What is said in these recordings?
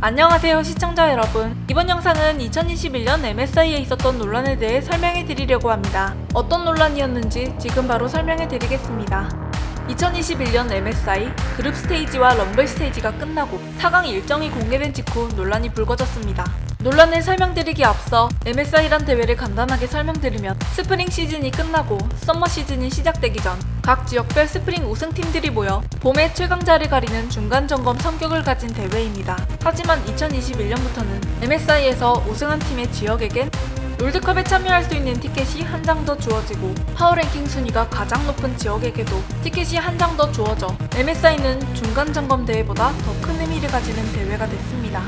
안녕하세요 시청자 여러분. 이번 영상은 2021년 MSI에 있었던 논란에 대해 설명해 드리려고 합니다. 어떤 논란이었는지 지금 바로 설명해 드리겠습니다 2021년 MSI 그룹 스테이지와 럼블 스테이지가 끝나고 4강 일정이 공개된 직후 논란이 불거졌습니다 논란을 설명드리기 앞서 MSI란 대회를 간단하게 설명드리면 스프링 시즌이 끝나고 썸머 시즌이 시작되기 전 각 지역별 스프링 우승팀들이 모여 봄의 최강자를 가리는 중간 점검 성격을 가진 대회입니다. 하지만 2021년부터는 MSI에서 우승한 팀의 지역에겐 롤드컵에 참여할 수 있는 티켓이 한 장 더 주어지고 파워랭킹 순위가 가장 높은 지역에게도 티켓이 한 장 더 주어져 MSI는 중간 점검 대회보다 더 큰 의미를 가지는 대회가 됐습니다.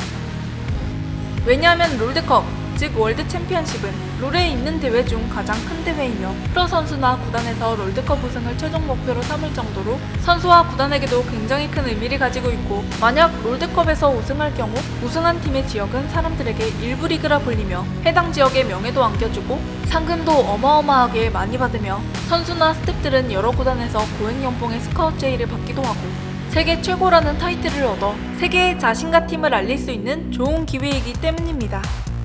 왜냐하면 롤드컵, 즉 월드 챔피언십은 롤에 있는 대회 중 가장 큰 대회이며 프로 선수나 구단에서 롤드컵 우승을 최종 목표로 삼을 정도로 선수와 구단에게도 굉장히 큰 의미를 가지고 있고 만약 롤드컵에서 우승할 경우 우승한 팀의 지역은 사람들에게 일부 리그라 불리며 해당 지역의 명예도 안겨주고 상금도 어마어마하게 많이 받으며 선수나 스태프들은 여러 구단에서 고액 연봉의 스카우트 제의를 받기도 하고 세계 최고라는 타이틀을 얻어 세계의 자신과 팀을 알릴 수 있는 좋은 기회이기 때문입니다.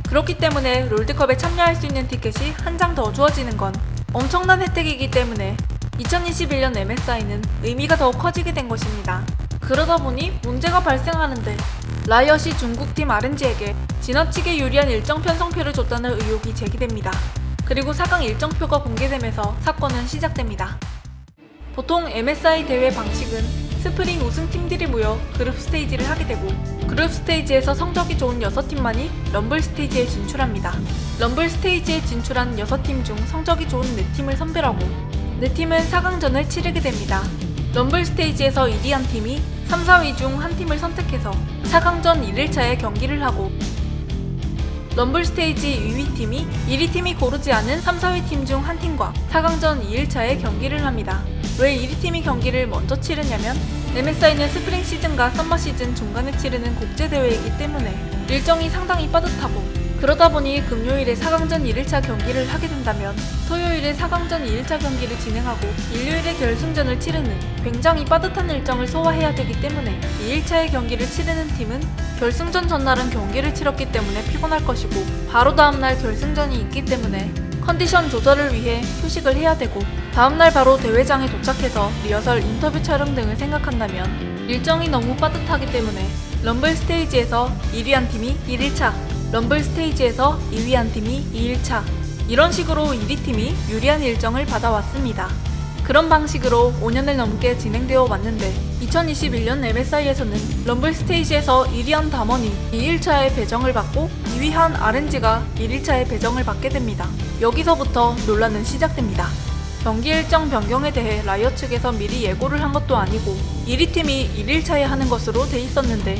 그렇기 때문에 롤드컵에 참여할 수 있는 티켓이 한 장 더 주어지는 건 엄청난 혜택이기 때문에 2021년 MSI는 의미가 더욱 커지게 된 것입니다. 그러다 보니 문제가 발생하는데 라이엇이 중국팀 RNG에게 지나치게 유리한 일정 편성표를 줬다는 의혹이 제기됩니다. 그리고 4강 일정표가 공개되면서 사건은 시작됩니다. 보통 MSI 대회 방식은 스프링 우승팀들이 모여 그룹 스테이지를 하게 되고 그룹 스테이지에서 성적이 좋은 6팀만이 럼블 스테이지에 진출합니다. 럼블 스테이지에 진출한 6팀 중 성적이 좋은 4팀을 선별하고 4팀은 4강전을 치르게 됩니다. 럼블 스테이지에서 1위 한 팀이 3, 4위 중 한 팀을 선택해서 4강전 1일차에 경기를 하고 럼블 스테이지 2위 팀이 1위 팀이 고르지 않은 3, 4위 팀 중 한 팀과 4강전 2일차에 경기를 합니다. 왜 1위 팀이 경기를 먼저 치르냐면 MSI는 스프링 시즌과 썸머 시즌 중간에 치르는 국제 대회이기 때문에 일정이 상당히 빠듯하고 그러다 보니 금요일에 4강전 1일차 경기를 하게 된다면 토요일에 4강전 2일차 경기를 진행하고 일요일에 결승전을 치르는 굉장히 빠듯한 일정을 소화해야 되기 때문에 2일차의 경기를 치르는 팀은 결승전 전날은 경기를 치렀기 때문에 피곤할 것이고 바로 다음날 결승전이 있기 때문에 컨디션 조절을 위해 휴식을 해야 되고 다음날 바로 대회장에 도착해서 리허설 인터뷰 촬영 등을 생각한다면 일정이 너무 빠듯하기 때문에 럼블 스테이지에서 1위한 팀이 1일차 럼블 스테이지에서 2위한 팀이 2일차 이런 식으로 1위 팀이 유리한 일정을 받아왔습니다. 그런 방식으로 5년을 넘게 진행되어 왔는데 2021년 MSI에서는 럼블 스테이지에서 1위한 담원이 2일차에 배정을 받고 2위한 RNG가 1일차에 배정을 받게 됩니다. 여기서부터 논란은 시작됩니다. 경기 일정 변경에 대해 라이어 측에서 미리 예고를 한 것도 아니고 1위 팀이 1일차에 하는 것으로 돼 있었는데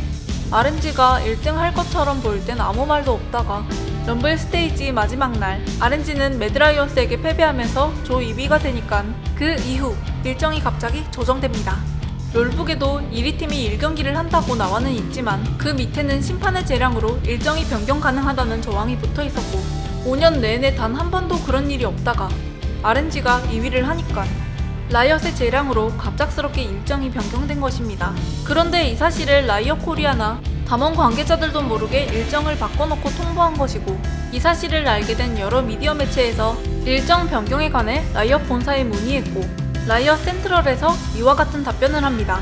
RNG가 1등 할 것처럼 보일 땐 아무 말도 없다가 럼블 스테이지 마지막 날 RNG는 매드라이어스에게 패배하면서 조 2위가 되니까 그 이후 일정이 갑자기 조정됩니다. 롤북에도 1위 팀이 1경기를 한다고 나와는 있지만 그 밑에는 심판의 재량으로 일정이 변경 가능하다는 조항이 붙어 있었고 5년 내내 단 한 번도 그런 일이 없다가 RNG가 2위를 하니까 라이엇의 재량으로 갑작스럽게 일정이 변경된 것입니다. 그런데 이 사실을 라이엇 코리아나 담원 관계자들도 모르게 일정을 바꿔놓고 통보한 것이고 이 사실을 알게 된 여러 미디어 매체에서 일정 변경에 관해 라이엇 본사에 문의했고 라이엇 센트럴에서 이와 같은 답변을 합니다.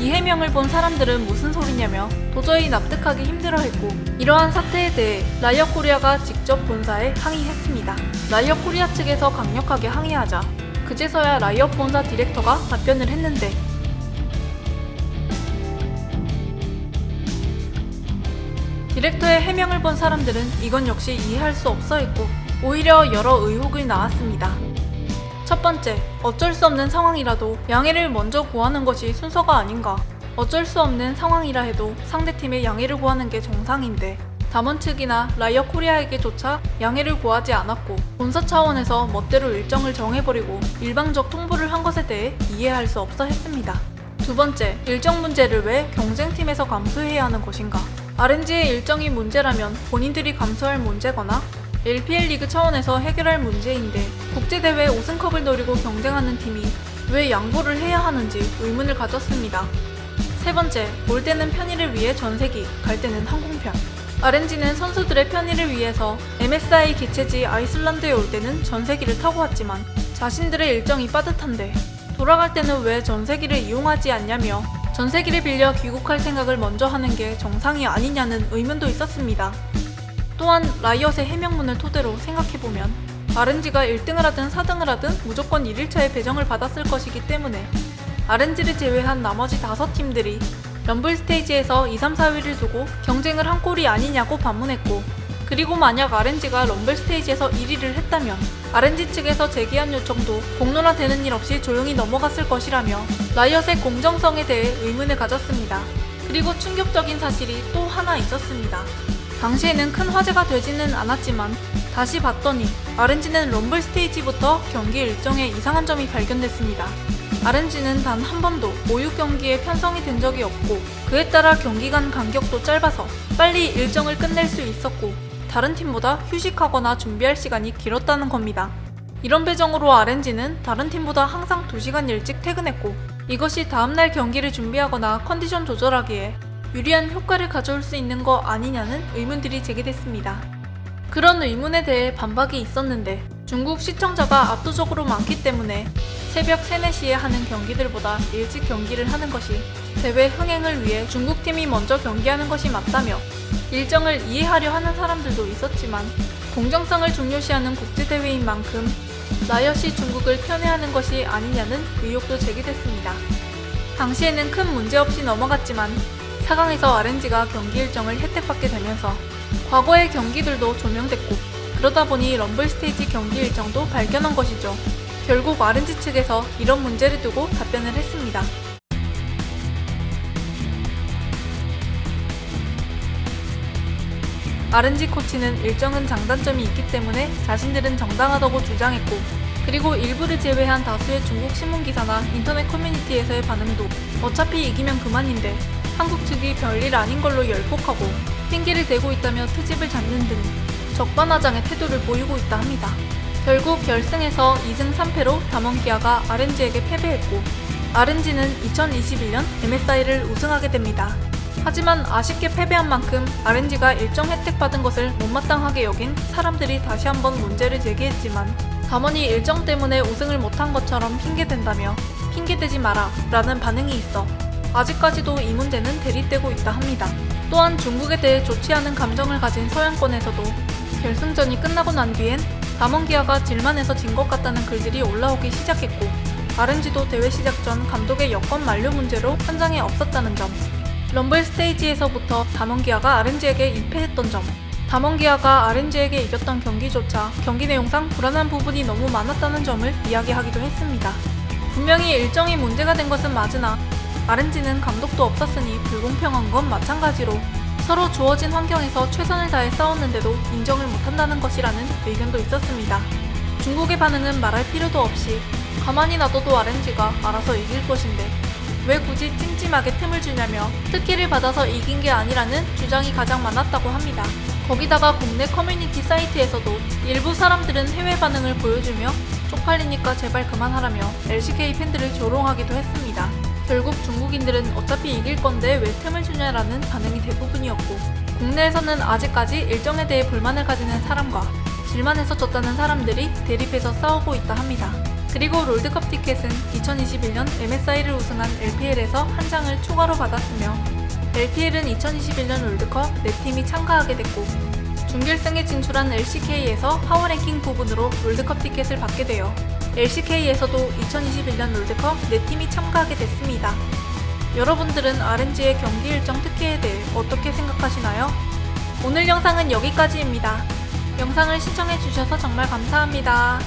이 해명을 본 사람들은 무슨 소리냐며 도저히 납득하기 힘들어했고 이러한 사태에 대해 라이어 코리아가 직접 본사에 항의했습니다. 라이어 코리아 측에서 강력하게 항의하자 그제서야 라이어 본사 디렉터가 답변을 했는데 디렉터의 해명을 본 사람들은 이건 역시 이해할 수 없어 했고 오히려 여러 의혹이 나왔습니다. 첫 번째, 어쩔 수 없는 상황이라도 양해를 먼저 구하는 것이 순서가 아닌가. 어쩔 수 없는 상황이라 해도 상대팀의 양해를 구하는 게 정상인데 담원 측이나 라이어 코리아에게조차 양해를 구하지 않았고 본사 차원에서 멋대로 일정을 정해버리고 일방적 통보를 한 것에 대해 이해할 수 없어 했습니다. 두 번째, 일정 문제를 왜 경쟁팀에서 감수해야 하는 것인가? RNG의 일정이 문제라면 본인들이 감수할 문제거나 LPL 리그 차원에서 해결할 문제인데 국제대회 우승컵을 노리고 경쟁하는 팀이 왜 양보를 해야 하는지 의문을 가졌습니다. 세 번째, 올 때는 편의를 위해 전세기, 갈 때는 항공편. RNG는 선수들의 편의를 위해서 MSI 기체지 아이슬란드에 올 때는 전세기를 타고 왔지만 자신들의 일정이 빠듯한데 돌아갈 때는 왜 전세기를 이용하지 않냐며 전세기를 빌려 귀국할 생각을 먼저 하는 게 정상이 아니냐는 의문도 있었습니다. 또한 라이엇의 해명문을 토대로 생각해보면 RNG가 1등을 하든 4등을 하든 무조건 1일차에 배정을 받았을 것이기 때문에 RNG를 제외한 나머지 5팀들이 럼블 스테이지에서 2, 3, 4위를 두고 경쟁을 한 꼴이 아니냐고 반문했고 그리고 만약 RNG가 럼블 스테이지에서 1위를 했다면 RNG 측에서 제기한 요청도 공론화되는 일 없이 조용히 넘어갔을 것이라며 라이엇의 공정성에 대해 의문을 가졌습니다. 그리고 충격적인 사실이 또 하나 있었습니다. 당시에는 큰 화제가 되지는 않았지만 다시 봤더니 RNG는 럼블 스테이지부터 경기 일정에 이상한 점이 발견됐습니다. RNG는 단 한 번도 모유 경기에 편성이 된 적이 없고 그에 따라 경기 간 간격도 짧아서 빨리 일정을 끝낼 수 있었고 다른 팀보다 휴식하거나 준비할 시간이 길었다는 겁니다. 이런 배정으로 RNG는 다른 팀보다 항상 2시간 일찍 퇴근했고 이것이 다음날 경기를 준비하거나 컨디션 조절하기에 유리한 효과를 가져올 수 있는 거 아니냐는 의문들이 제기됐습니다. 그런 의문에 대해 반박이 있었는데 중국 시청자가 압도적으로 많기 때문에 새벽 3, 4시에 하는 경기들보다 일찍 경기를 하는 것이 대회 흥행을 위해 중국팀이 먼저 경기하는 것이 맞다며 일정을 이해하려 하는 사람들도 있었지만 공정성을 중요시하는 국제대회인 만큼 라이엇이 중국을 편애하는 것이 아니냐는 의혹도 제기됐습니다. 당시에는 큰 문제 없이 넘어갔지만 4강에서 RNG가 경기 일정을 혜택받게 되면서 과거의 경기들도 조명됐고 그러다 보니 럼블 스테이지 경기 일정도 발견한 것이죠. 결국 RNG 측에서 이런 문제를 두고 답변을 했습니다. RNG 코치는 일정은 장단점이 있기 때문에 자신들은 정당하다고 주장했고 그리고 일부를 제외한 다수의 중국 신문기사나 인터넷 커뮤니티에서의 반응도 어차피 이기면 그만인데 한국 측이 별일 아닌 걸로 열폭하고 핑계를 대고 있다며 트집을 잡는 등 적반하장의 태도를 보이고 있다 합니다. 결국 결승에서 2승 3패로 담원기아가 RNG에게 패배했고 RNG는 2021년 MSI를 우승하게 됩니다. 하지만 아쉽게 패배한 만큼 RNG가 일정 혜택 받은 것을 못마땅하게 여긴 사람들이 다시 한번 문제를 제기했지만 담원이 일정 때문에 우승을 못한 것처럼 핑계댄다며 핑계대지 마라 라는 반응이 있어 아직까지도 이 문제는 대립되고 있다 합니다. 또한 중국에 대해 좋지 않은 감정을 가진 서양권에서도 결승전이 끝나고 난 뒤엔 담원기아가 질만해서 진 것 같다는 글들이 올라오기 시작했고 RNG도 대회 시작 전 감독의 여권 만료 문제로 현장에 없었다는 점 럼블 스테이지에서부터 담원기아가 RNG에게 2패했던 점 담원기아가 RNG에게 이겼던 경기조차 경기 내용상 불안한 부분이 너무 많았다는 점을 이야기하기도 했습니다. 분명히 일정이 문제가 된 것은 맞으나 RNG는 감독도 없었으니 불공평한 건 마찬가지로 서로 주어진 환경에서 최선을 다해 싸웠는데도 인정을 못한다는 것이라는 의견도 있었습니다. 중국의 반응은 말할 필요도 없이 가만히 놔둬도 RNG가 알아서 이길 것인데 왜 굳이 찜찜하게 틈을 주냐며 특기를 받아서 이긴 게 아니라는 주장이 가장 많았다고 합니다. 거기다가 국내 커뮤니티 사이트에서도 일부 사람들은 해외 반응을 보여주며 쪽팔리니까 제발 그만하라며 LCK 팬들을 조롱하기도 했습니다. 결국 중국인들은 어차피 이길 건데 왜 틈을 주냐라는 반응이 대부분이었고 국내에서는 아직까지 일정에 대해 불만을 가지는 사람과 질만해서 졌다는 사람들이 대립해서 싸우고 있다 합니다. 그리고 롤드컵 티켓은 2021년 MSI를 우승한 LPL에서 한 장을 추가로 받았으며 LPL은 2021년 롤드컵 4팀이 참가하게 됐고 준결승에 진출한 LCK에서 파워랭킹 부분으로 롤드컵 티켓을 받게 되어 LCK에서도 2021년 롤드컵 4팀이 참가하게 됐습니다. 여러분들은 RNG의 경기 일정 특혜에 대해 어떻게 생각하시나요? 오늘 영상은 여기까지입니다. 영상을 시청해주셔서 정말 감사합니다.